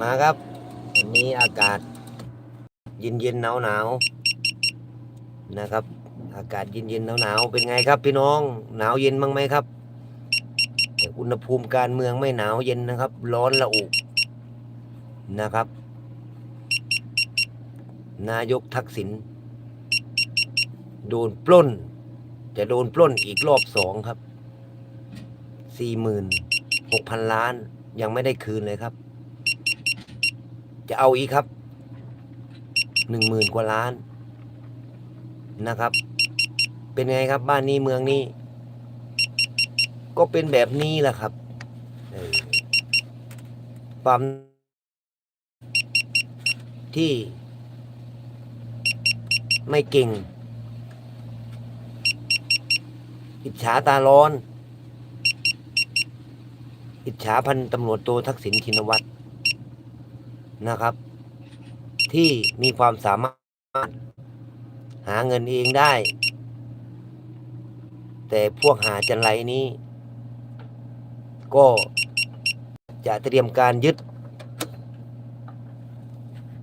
มาครับวันนี้อากาศ เย็นเย็นหนาวหนาวนะครับ อากาศเย็นเย็นหนาวหนาวเป็นไงครับพี่น้องหนาวเย็นบ้างไหมครับแต่อุณหภูมิการเมืองไม่หนาวเย็นนะครับ ร้อนละอุนะครับ นายกทักษิณโดนปล้น จะโดนปล้นอีกรอบสองครับสี่หมื่นหกพันล้านยังไม่ได้คืนเลยครับ จะเอาอีกครับหนึ่งหมื่นกว่าล้านนะครับ เป็นไงครับบ้านนี้เมืองนี้ ก็เป็นแบบนี้แหละครับความที่ไม่เก่ง อิจฉาตาร้อน อิจฉาพันตำรวจโตทักษิณชินวัตร นะครับ ที่มีความสามารถ หาเงินเองได้ แต่พวกหาจันไรนี้ ก็จะเตรียมการยึด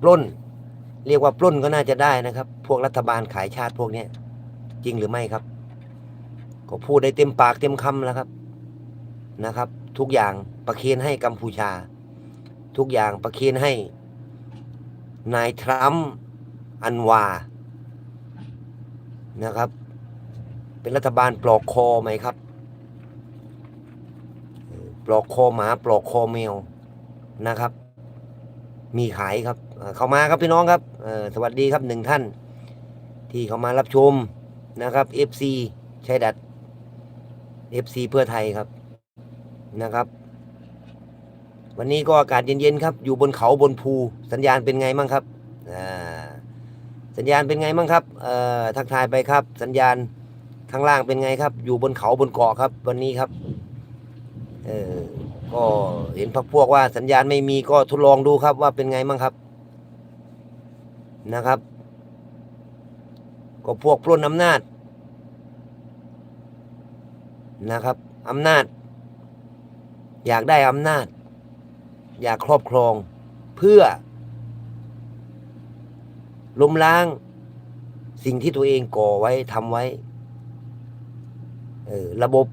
ปล้น เรียกว่าปล้นก็น่าจะได้นะครับ พวกรัฐบาลขายชาติพวกนี้จริงหรือไม่ครับ ก็พูดได้เต็มปากเต็มคำแล้วครับนะครับ ทุกอย่างประเคนให้กัมพูชา ทุกอย่างประเคนให้ นายทรัมป์อันวา นะครับ เป็นรัฐบาลปลอกคอไหมครับ ปลอกคอหมาปลอกคอแมวนะครับ มีขายครับ เข้ามาครับพี่น้องครับ สวัสดีครับหนึ่งท่าน ที่เข้ามารับชมนะครับ FC ชัยดัด FC เพื่อไทยครับนะครับ วันนี้ก็อากาศเย็นๆครับ อยู่บนเขาบนภู สัญญาณเป็นไงมั่งครับอ่าสัญญาณเป็นไงมั่งครับเอ่อทักทายไปครับ สัญญาณข้างล่างเป็นไงครับ อยู่บนเขาบนเกาะครับ วันนี้ครับเออก็เห็นพักพวกว่าสัญญาณไม่มีก็ทดลองดูครับว่าเป็นไงมั่งครับ นะครับ ก็พวกปล้นอำนาจนะครับอำนาจ อยากได้อำนาจ อยากครอบครอง เพื่อล้มล้าง สิ่งที่ตัวเองก่อไว้ทำไว้เออระบบ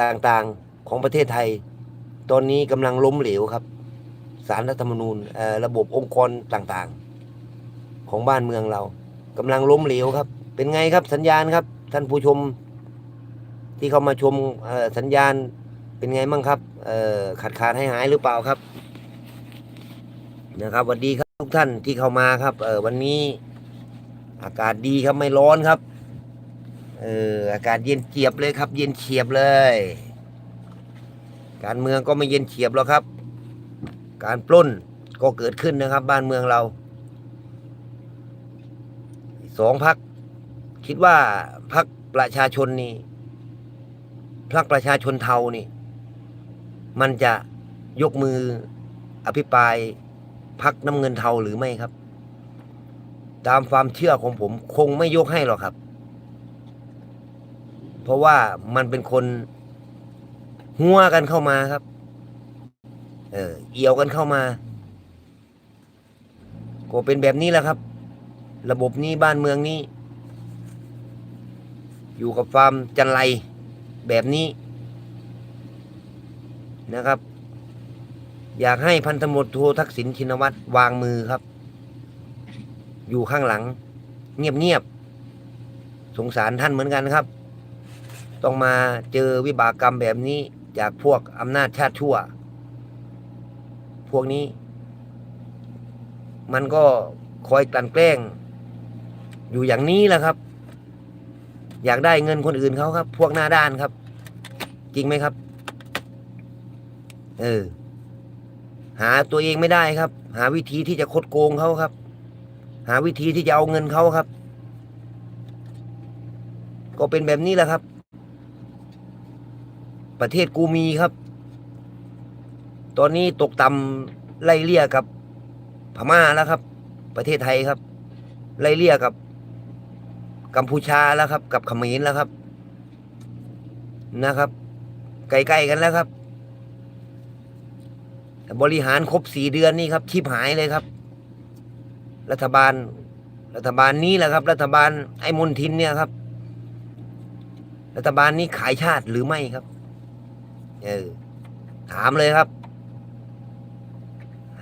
ต่างๆของประเทศไทย ตอนนี้กำลังล้มเหลวครับสารรัฐธรรมนูญระบบองค์กรต่างๆ ของบ้านเมืองเรากำลังล้มเหลวครับ เป็นไงครับสัญญาณครับ ท่านผู้ชมที่เข้ามาชมสัญญาณ เป็นไงบ้างครับ เอ่อขาดขาดให้หายหรือเปล่าครับ นะครับสวัสดีครับทุกท่านที่เข้ามาครับ เออวันนี้อากาศดีครับไม่ร้อนครับ เอออากาศเย็นเฉียบเลยครับ เย็นเฉียบเลย การเมืองก็ไม่เย็นเฉียบหรอกครับ การปล้นก็เกิดขึ้นนะครับ บ้านเมืองเราสองพักคิดว่าพักประชาชนนี่พักประชาชนเทานี่ มันจะยกมืออภิปรายพักน้ำเงินเทาหรือไม่ครับ ตามความเชื่อของผมคงไม่ยกให้หรอกครับ เพราะว่ามันเป็นคนหัวกันเข้ามาครับ เออเอี่ยวกันเข้ามา ก็เป็นแบบนี้แหละครับ ระบบนี้บ้านเมืองนี้ อยู่กับความจันไรแบบนี้ นะครับ อยากให้พันธมรโททักษิณชินวัตรวางมือครับ อยู่ข้างหลัง เงียบๆสงสารท่านเหมือนกันครับ ต้องมาเจอวิบากกรรมแบบนี้จากพวกอำนาจชาติชั่ว พวกนี้ มันก็คอยกลั่นแกล้ง อยู่อย่างนี้แหละครับ อยากได้เงินคนอื่นเขาครับ พวกหน้าด้านครับ จริงไหมครับ เออ หาตัวเองไม่ได้ครับ หาวิธีที่จะคดโกงเขาครับ หาวิธีที่จะเอาเงินเขาครับ ก็เป็นแบบนี้แหละครับ ประเทศกูมีครับ ตอนนี้ตกต่ำไล่เลี่ยกับพม่าแล้วครับ ประเทศไทยครับ ไล่เลี่ยกับกัมพูชาแล้วครับ กับเขมรแล้วครับนะครับ ใกล้ๆกันแล้วครับ บริหารครบสี่เดือนนี่ครับชิบหายเลยครับ รัฐบาล รัฐบาลนี้แหละครับ รัฐบาลไอ้มนทินเนี่ยครับ รัฐบาลนี้ขายชาติหรือไม่ครับ เออถามเลยครับ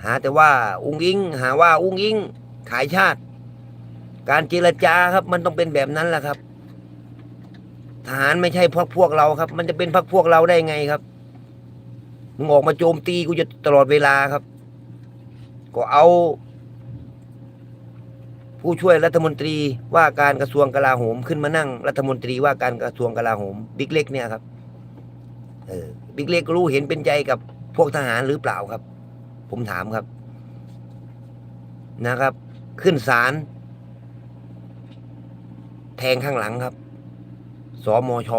หาแต่ว่า อุ้งอิง หาว่า อุ้งอิง ขายชาติ การเจรจาครับ มันต้องเป็นแบบนั้นแหละครับ ทหารไม่ใช่พวกพวกเราครับ มันจะเป็นพรรคพวกเราได้ไงครับ มึงออกมาโจมตีกูจะตลอดเวลาครับ ก็เอา ผู้ช่วยรัฐมนตรีว่าการกระทรวงกลาโหม ขึ้นมานั่ง รัฐมนตรีว่าการกระทรวงกลาโหม บิ๊กเล็กเนี่ยครับ เออบิ๊กเล็กรู้เห็นเป็นใจกับพวกทหารหรือเปล่าครับ ผมถามครับนะครับ ขึ้นศาลแทงข้างหลังครับ สมช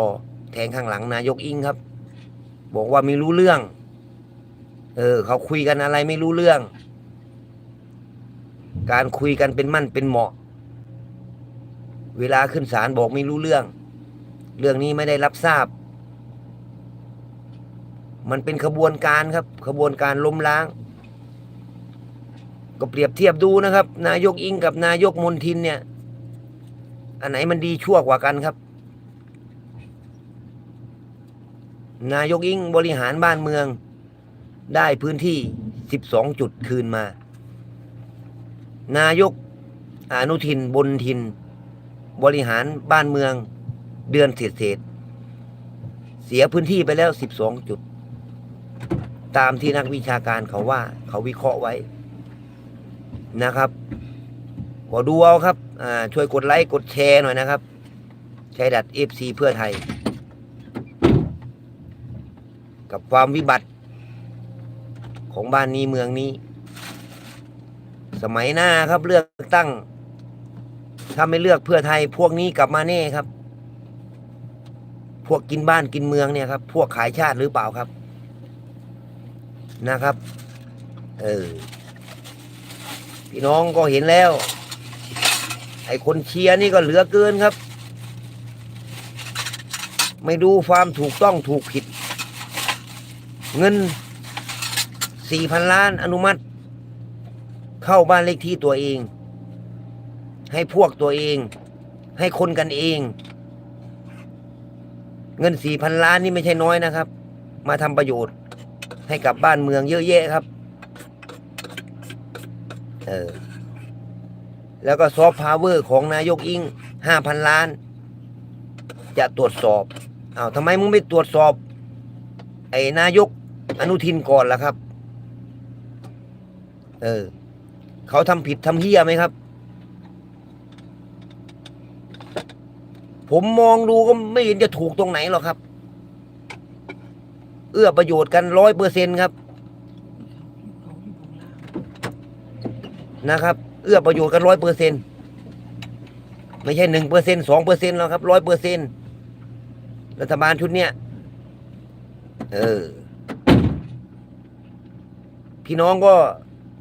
แทงข้างหลังนายกอิงครับ บอกว่าไม่รู้เรื่อง เออ เขาคุยกันอะไรไม่รู้เรื่อง การคุยกันเป็นมั่นเป็นเหมาะ เวลาขึ้นศาลบอกไม่รู้เรื่อง เรื่องนี้ไม่ได้รับทราบ มันเป็นขบวนการครับ ขบวนการล้มล้าง ก็เปรียบเทียบดูนะครับ นายกอิงกับนายกมนทินเนี่ย อันไหนมันดีชั่วกว่ากันครับ นายกอิงบริหารบ้านเมือง ได้พื้นที่ 12 จุดคืนมา นายกอนุทินบนทิน บริหารบ้านเมืองเดือนเศษเศษเสียพื้นที่ไปแล้ว 12 จุด ตามที่นักวิชาการเขาว่า เขาวิเคราะห์ไว้นะครับก็ดูเอาครับช่วยกดไลค์กดแชร์หน่อยนะครับใช้ดัด FC เพื่อไทย กับความวิบัติ ของบ้านนี้เมืองนี้ สมัยหน้าครับเลือกตั้ง ถ้าไม่เลือกเพื่อไทยพวกนี้กลับมาแน่ครับ พวกกินบ้านกินเมืองเนี่ยครับ พวกขายชาติหรือเปล่าครับ นะครับ เออพี่น้องก็เห็นแล้ว ไอ้คนเชียร์นี่ก็เหลือเกินครับ ไม่ดูความถูกต้องถูกผิด เงิน สี่พันล้านอนุมัติ เข้าบ้านเลขที่ตัวเอง ให้พวกตัวเอง ให้คนกันเอง เงินสี่พันล้านนี่ไม่ใช่น้อยนะครับ มาทำประโยชน์ ให้กับบ้านเมืองเยอะแยะครับ เออแล้วก็ซอฟต์พาวเวอร์ของนายกอิงห้าพันล้าน จะตรวจสอบอ้าวทำไมมึงไม่ตรวจสอบ ไอ้นายกอนุทินก่อนล่ะครับ เออ เขาทำผิดทำเฮี้ยไหมครับ ผมมองดูก็ไม่เห็นจะถูกตรงไหนหรอกครับ เอื้อประโยชน์กันร้อยเปอร์เซ็นครับ นะครับ เอื้อประโยชน์กันร้อยเปอร์เซ็นไม่ใช่หนึ่งเปอร์เซ็นสองเปอร์เซ็นหรอกครับร้อยเปอร์เซ็นรัฐบาลชุดเนี้ยเออ พี่น้องก็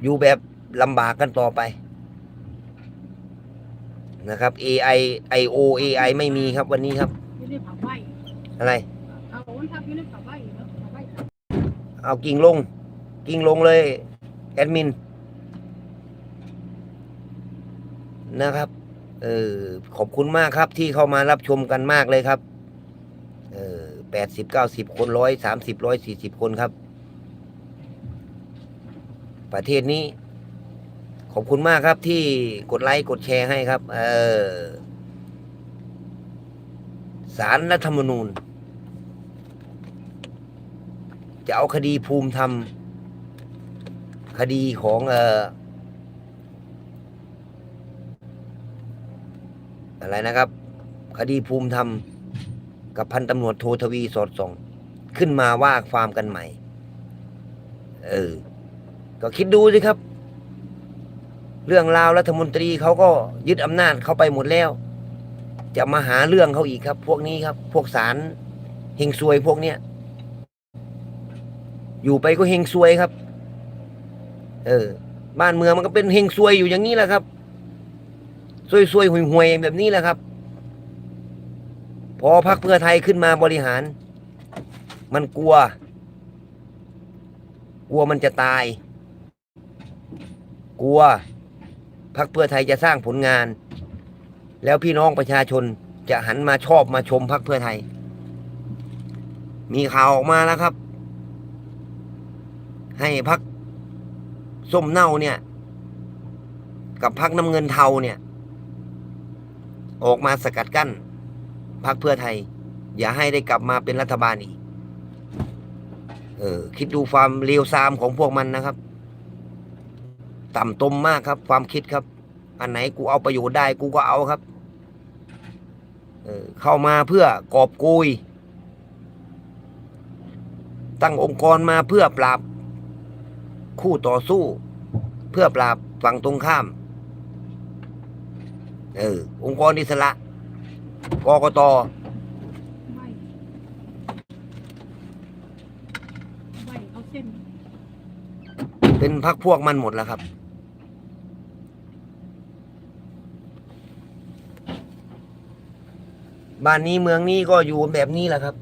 อยู่แบบลำบากกันต่อไปนะครับ AI IO AI ไม่มีครับวันนี้ครับ อะไรเขามันทับอยู่ในผับไว้เนาะเอากิ่งลง กิ่งลงเลย แอดมิน นะครับ เออขอบคุณมากครับที่เข้ามารับชมกันมากเลยครับ เออแปดสิบเก้าสิบคนร้อยสามสิบร้อยสี่สิบคนครับ ประเทศนี้ ขอบคุณมากครับที่กดไลค์กดแชร์ให้ครับ เออสารรัฐธรรมนูญ จะเอาคดีภูมิธรรม คดีของเอออะไรนะครับ คดีภูมิธรรม กับพันตำรวจโททวีสอดส่อง ขึ้นมาว่าความกันใหม่ เออ ก็คิดดูสิครับ เรื่องราวรัฐมนตรีเขาก็ยึดอำนาจเขาไปหมดแล้ว จะมาหาเรื่องเขาอีกครับ พวกนี้ครับ พวกสารเฮงซวยพวกเนี้ยอยู่ไปก็เฮงซวยครับ เออ บ้านเมืองมันก็เป็นเฮงซวยอยู่อย่างนี้แหละครับซวยซวยห่วยห่วยๆแบบนี้แหละครับ พอพักเพื่อไทยขึ้นมาบริหาร มันกลัว กลัวมันจะตาย กลัวพักเพื่อไทยจะสร้างผลงาน แล้วพี่น้องประชาชนจะหันมาชอบมาชมพักเพื่อไทย มีข่าวออกมาแล้วครับ ให้พักส้มเน่าเนี่ย กับพักน้ำเงินเทาเนี่ย ออกมาสกัดกั้นพักเพื่อไทย อย่าให้ได้กลับมาเป็นรัฐบาลอีกเออคิดดูความเลวทรามของพวกมันนะครับ ต่ำตมมากครับ ความคิดครับ อันไหนกูเอาประโยชน์ได้กูก็เอาครับเออเข้ามาเพื่อกอบโกย ตั้งองค์กรมาเพื่อปราบ คู่ต่อสู้ เพื่อปราบฝั่งตรงข้าม เออ องค์กรอิสระกกตไม่ไม่เอาเส้นเป็นพักพวกมันหมดแล้วครับ บ้านนี้เมืองนี้ก็อยู่แบบนี้แหละครับ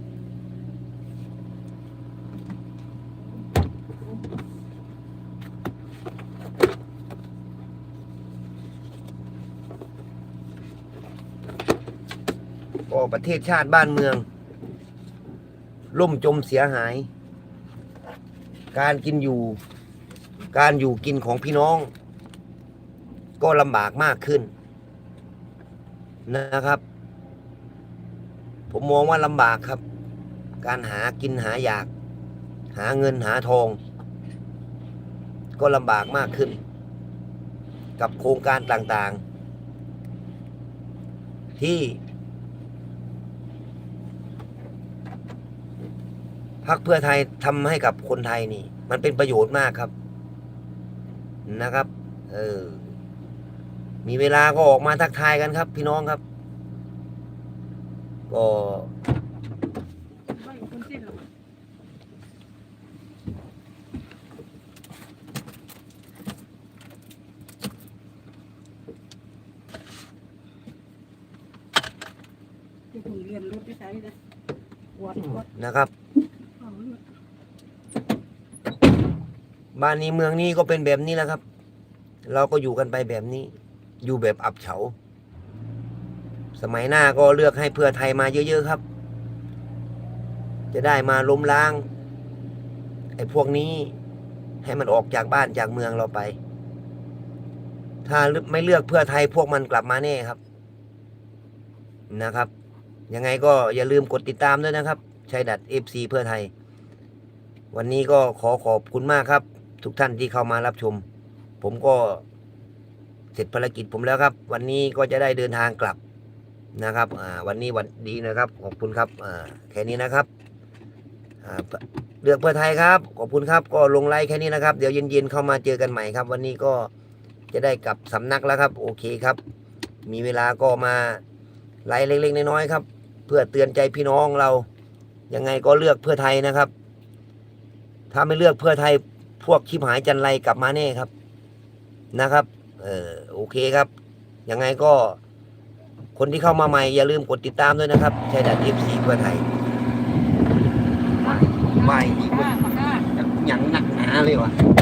ก็ประเทศชาติบ้านเมือง ล่มจมเสียหาย การกินอยู่ การอยู่กินของพี่น้อง ก็ลำบากมากขึ้นนะครับ ผมมองว่าลำบากครับ การหากินหาอยาก หาเงินหาทอง ก็ลำบากมากขึ้น กับโครงการต่างๆ ที่พักเพื่อไทยทำให้กับคนไทยนี่ มันเป็นประโยชน์มากครับ นะครับ เออมีเวลาก็ออกมาทักทายกันครับ พี่น้องครับ ก็ไม่คนเส้นหรอกจะถูกเรียนรถไปใช้นะปวดปวดนะครับเอาเลือดบ้านนี้เมืองนี้ก็เป็นแบบนี้แหละครับ เราก็อยู่กันไปแบบนี้ อยู่แบบอับเฉา สมัยหน้าก็เลือกให้เพื่อไทยมาเยอะ ๆ ครับ จะได้มาล้มล้าง ไอ้พวกนี้ให้มันออกจากบ้านจากเมืองเราไป ถ้าไม่เลือกเพื่อไทยพวกมันกลับมาแน่ครับ นะครับ ยังไงก็อย่าลืมกดติดตามด้วยนะครับชัยดัด FC เพื่อไทย วันนี้ก็ขอขอบคุณมากครับ ทุกท่านที่เข้ามารับชม ผมก็เสร็จภารกิจผมแล้วครับ วันนี้ก็จะได้เดินทางกลับ นะครับวันนี้วันดีนะครับ ขอบคุณครับแค่นี้นะครับเลือกเพื่อไทยครับ ขอบคุณครับ ก็ลงไลค์แค่นี้นะครับ เดี๋ยวเย็นๆเข้ามาเจอกันใหม่ครับ วันนี้ก็จะได้กลับสำนักแล้วครับ โอเคครับ มีเวลาก็มาไลค์เล็กๆน้อยๆครับ เพื่อเตือนใจพี่น้องเรา ยังไงก็เลือกเพื่อไทยนะครับ ถ้าไม่เลือกเพื่อไทยพวกชิบหายจันไรกลับมาแน่ครับนะครับ เออโอเคครับ ยังไงก็ คนที่เข้ามาใหม่อย่าลืมกดติดตามด้วยนะครับชายดัดเอฟซีเพื่อไทยไม่ไม่หยั่งหนักหนาเลยวะ